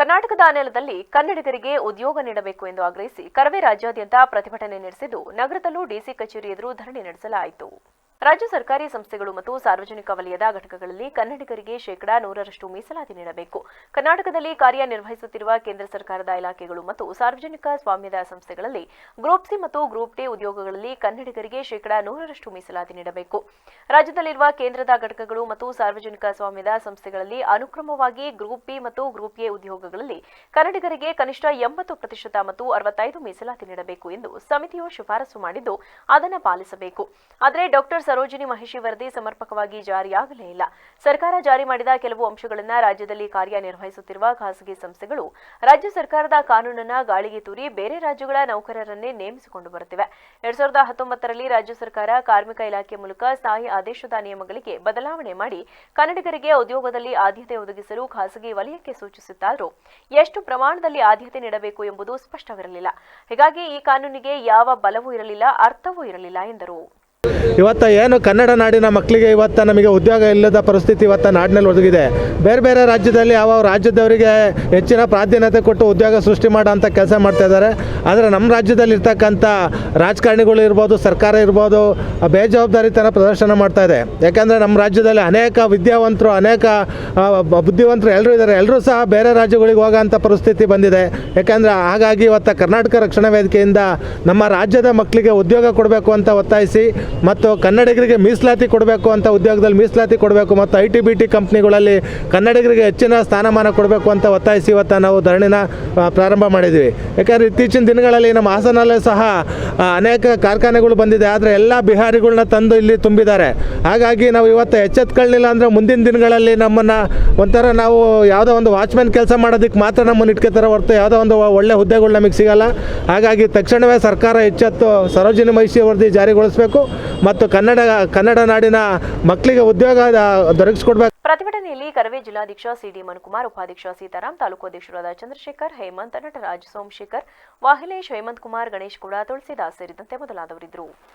ಕರ್ನಾಟಕದ ನೆಲದಲ್ಲಿ ಕನ್ನಡಿಗರಿಗೆ ಉದ್ಯೋಗ ನೀಡಬೇಕು ಎಂದು ಆಗ್ರಹಿಸಿ ಕರವೇ ರಾಜ್ಯಾದ್ಯಂತ ಪ್ರತಿಭಟನೆ ನಡೆಸಿದ್ದು ನಗರದಲ್ಲೂ ಡಿಸಿ ಕಚೇರಿ ಎದುರು ಧರಣಿ ನಡೆಸಲಾಯಿತು. ರಾಜ್ಯ ಸರ್ಕಾರಿ ಸಂಸ್ಥೆಗಳು ಮತ್ತು ಸಾರ್ವಜನಿಕ ವಲಯದ ಘಟಕಗಳಲ್ಲಿ ಕನ್ನಡಿಗರಿಗೆ ಶೇಕಡಾ ನೂರರಷ್ಟು ಮೀಸಲಾತಿ ನೀಡಬೇಕು. ಕರ್ನಾಟಕದಲ್ಲಿ ಕಾರ್ಯನಿರ್ವಹಿಸುತ್ತಿರುವ ಕೇಂದ್ರ ಸರ್ಕಾರದ ಇಲಾಖೆಗಳು ಮತ್ತು ಸಾರ್ವಜನಿಕ ಸ್ವಾಮ್ಯದ ಸಂಸ್ಥೆಗಳಲ್ಲಿ ಗ್ರೂಪ್ ಸಿ ಮತ್ತು ಗ್ರೂಪ್ ಡಿ ಉದ್ಯೋಗಗಳಲ್ಲಿ ಕನ್ನಡಿಗರಿಗೆ ಶೇಕಡಾ ನೂರರಷ್ಟು ಮೀಸಲಾತಿ ನೀಡಬೇಕು. ರಾಜ್ಯದಲ್ಲಿರುವ ಕೇಂದ್ರದ ಘಟಕಗಳು ಮತ್ತು ಸಾರ್ವಜನಿಕ ಸ್ವಾಮ್ಯದ ಸಂಸ್ಥೆಗಳಲ್ಲಿ ಅನುಕ್ರಮವಾಗಿ ಗ್ರೂಪ್ ಬಿ ಮತ್ತು ಗ್ರೂಪ್ ಎ ಉದ್ಯೋಗಗಳಲ್ಲಿ ಕನ್ನಡಿಗರಿಗೆ ಕನಿಷ್ಠ ಎಂಬತ್ತು ಪ್ರತಿಶತ ಮತ್ತು ಅರವತ್ತೈದು ಮೀಸಲಾತಿ ನೀಡಬೇಕು ಎಂದು ಸಮಿತಿಯು ಶಿಫಾರಸು ಮಾಡಿದ್ದು ಅದನ್ನು ಪಾಲಿಸಬೇಕು. ಆದರೆ ಡಾಕ್ಟರ್ ಸರೋಜಿನಿ ಮಹಿಷಿ ವರದಿ ಸಮರ್ಪಕವಾಗಿ ಜಾರಿಯಾಗಲೇ ಇಲ್ಲ. ಸರ್ಕಾರ ಜಾರಿ ಮಾಡಿದ ಕೆಲವು ಅಂಶಗಳನ್ನು ರಾಜ್ಯದಲ್ಲಿ ಕಾರ್ಯನಿರ್ವಹಿಸುತ್ತಿರುವ ಖಾಸಗಿ ಸಂಸ್ಥೆಗಳು ರಾಜ್ಯ ಸರ್ಕಾರದ ಕಾನೂನನ್ನ ಗಾಳಿಗೆ ತೂರಿ ಬೇರೆ ರಾಜ್ಯಗಳ ನೌಕರರನ್ನೇ ನೇಮಿಸಿಕೊಂಡು ಬರುತ್ತಿವೆ. ಎರಡ್ ಸಾವಿರದ ಹತ್ತೊಂಬತ್ತರಲ್ಲಿ ರಾಜ್ಯ ಸರ್ಕಾರ ಕಾರ್ಮಿಕ ಇಲಾಖೆ ಮೂಲಕ ಸ್ಥಾಯಿ ಆದೇಶದ ನಿಯಮಗಳಿಗೆ ಬದಲಾವಣೆ ಮಾಡಿ ಕನ್ನಡಿಗರಿಗೆ ಉದ್ಯೋಗದಲ್ಲಿ ಆದ್ಯತೆ ಒದಗಿಸಲು ಖಾಸಗಿ ವಲಯಕ್ಕೆ ಸೂಚಿಸುತ್ತಾರೋ ಎಷ್ಟು ಪ್ರಮಾಣದಲ್ಲಿ ಆದ್ಯತೆ ನೀಡಬೇಕು ಎಂಬುದು ಸ್ಪಷ್ಟವಿರಲಿಲ್ಲ. ಹೀಗಾಗಿ ಈ ಕಾನೂನಿಗೆ ಯಾವ ಬಲವೂ ಇರಲಿಲ್ಲ, ಅರ್ಥವೂ ಇರಲಿಲ್ಲ ಎಂದರು. ಇವತ್ತು ಏನು ಕನ್ನಡ ನಾಡಿನ ಮಕ್ಕಳಿಗೆ ಇವತ್ತು ನಮಗೆ ಉದ್ಯೋಗ ಇಲ್ಲದ ಪರಿಸ್ಥಿತಿ ಇವತ್ತು ನಾಡಿನಲ್ಲಿ ಒದಗಿದೆ. ಬೇರೆ ಬೇರೆ ರಾಜ್ಯದಲ್ಲಿ ಯಾವ ರಾಜ್ಯದವರಿಗೆ ಹೆಚ್ಚಿನ ಪ್ರಾಧಾನ್ಯತೆ ಕೊಟ್ಟು ಉದ್ಯೋಗ ಸೃಷ್ಟಿ ಮಾಡೋಂಥ ಕೆಲಸ ಮಾಡ್ತಾ ಇದ್ದಾರೆ. ಆದರೆ ನಮ್ಮ ರಾಜ್ಯದಲ್ಲಿ ಇರ್ತಕ್ಕಂಥ ರಾಜಕಾರಣಿಗಳು ಇರ್ಬೋದು, ಸರ್ಕಾರ ಇರ್ಬೋದು ಬೇಜವಾಬ್ದಾರಿತನ ಪ್ರದರ್ಶನ ಮಾಡ್ತಾ ಇದೆ. ಯಾಕಂದರೆ ನಮ್ಮ ರಾಜ್ಯದಲ್ಲಿ ಅನೇಕ ವಿದ್ಯಾವಂತರು, ಅನೇಕ ಬುದ್ಧಿವಂತರು ಎಲ್ಲರೂ ಇದ್ದಾರೆ. ಎಲ್ಲರೂ ಸಹ ಬೇರೆ ರಾಜ್ಯಗಳಿಗೆ ಹೋಗೋಂಥ ಪರಿಸ್ಥಿತಿ ಬಂದಿದೆ. ಯಾಕಂದರೆ ಹಾಗಾಗಿ ಇವತ್ತು ಕರ್ನಾಟಕ ರಕ್ಷಣಾ ವೇದಿಕೆಯಿಂದ ನಮ್ಮ ರಾಜ್ಯದ ಮಕ್ಕಳಿಗೆ ಉದ್ಯೋಗ ಕೊಡಬೇಕು ಅಂತ ಒತ್ತಾಯಿಸಿ ಮತ್ತು ಕನ್ನಡಿಗರಿಗೆ ಮೀಸಲಾತಿ ಕೊಡಬೇಕು ಅಂತ ಉದ್ಯೋಗದಲ್ಲಿ ಮೀಸಲಾತಿ ಕೊಡಬೇಕು ಮತ್ತು ಐ ಟಿ ಬಿ ಟಿ ಕಂಪ್ನಿಗಳಲ್ಲಿ ಕನ್ನಡಿಗರಿಗೆ ಹೆಚ್ಚಿನ ಸ್ಥಾನಮಾನ ಕೊಡಬೇಕು ಅಂತ ಒತ್ತಾಯಿಸಿ ಇವತ್ತು ನಾವು ಧರಣಿನ ಪ್ರಾರಂಭ ಮಾಡಿದ್ವಿ. ಯಾಕಂದರೆ ಇತ್ತೀಚಿನ ದಿನಗಳಲ್ಲಿ ನಮ್ಮ ಹಾಸನಲ್ಲೇ ಸಹ ಅನೇಕ ಕಾರ್ಖಾನೆಗಳು ಬಂದಿದೆ. ಆದರೆ ಎಲ್ಲ ಬಿಹಾರಿಗಳನ್ನ ತಂದು ಇಲ್ಲಿ ತುಂಬಿದ್ದಾರೆ. ಹಾಗಾಗಿ ನಾವು ಇವತ್ತು ಎಚ್ಚೆತ್ಕೊಳ್ಳಿಲ್ಲ ಅಂದರೆ ಮುಂದಿನ ದಿನಗಳಲ್ಲಿ ನಮ್ಮನ್ನು ಒಂಥರ ನಾವು ಯಾವುದೋ ಒಂದು ವಾಚ್ಮ್ಯಾನ್ ಕೆಲಸ ಮಾಡೋದಕ್ಕೆ ಮಾತ್ರ ನಮ್ಮನ್ನು ಇಟ್ಕೋತಾರೆ ಹೊರತು ಯಾವುದೋ ಒಂದು ಒಳ್ಳೆ ಹುದ್ದೆಗಳು ನಮಗೆ ಸಿಗಲ್ಲ. ಹಾಗಾಗಿ ತಕ್ಷಣವೇ ಸರ್ಕಾರ ಎಚ್ಚೆತ್ತು, ಸರೋಜಿನಿ ಮಹಿಷಿ ವರದಿ ಜಾರಿಗೊಳಿಸಬೇಕು. ಮತ್ತು ಕನ್ನಡ ಕನ್ನಡ ನಾಡಿನ ಮಕ್ಕಳಿಗೆ ಉದ್ಯೋಗ ದೊರಕಿಸಿಕೊಡ್ಬೇಕು. ಪ್ರತಿಭಟನೆಯಲ್ಲಿ ಕರವೇ ಜಿಲ್ಲಾಧ್ಯಕ್ಷ ಸಿಡಿ ಮನುಕುಮಾರ್, ಉಪಾಧ್ಯಕ್ಷ ಸೀತಾರಾಮ್ ತಾಲೂಕು ಅಧ್ಯಕ್ಷರಾದ ಚಂದ್ರಶೇಖರ್, ಹೇಮಂತ್, ನಟರಾಜ್ ಸೋಮಶೇಖರ್, ವಾಹಿಲೇಶ್ ಹೇಮಂತ್ ಕುಮಾರ್, ಗಣೇಶ್ ಕೂಡ, ತುಳಸಿದಾಸ್ ಸೇರಿದಂತೆ ಮೊದಲಾದವರಿದ್ದರು.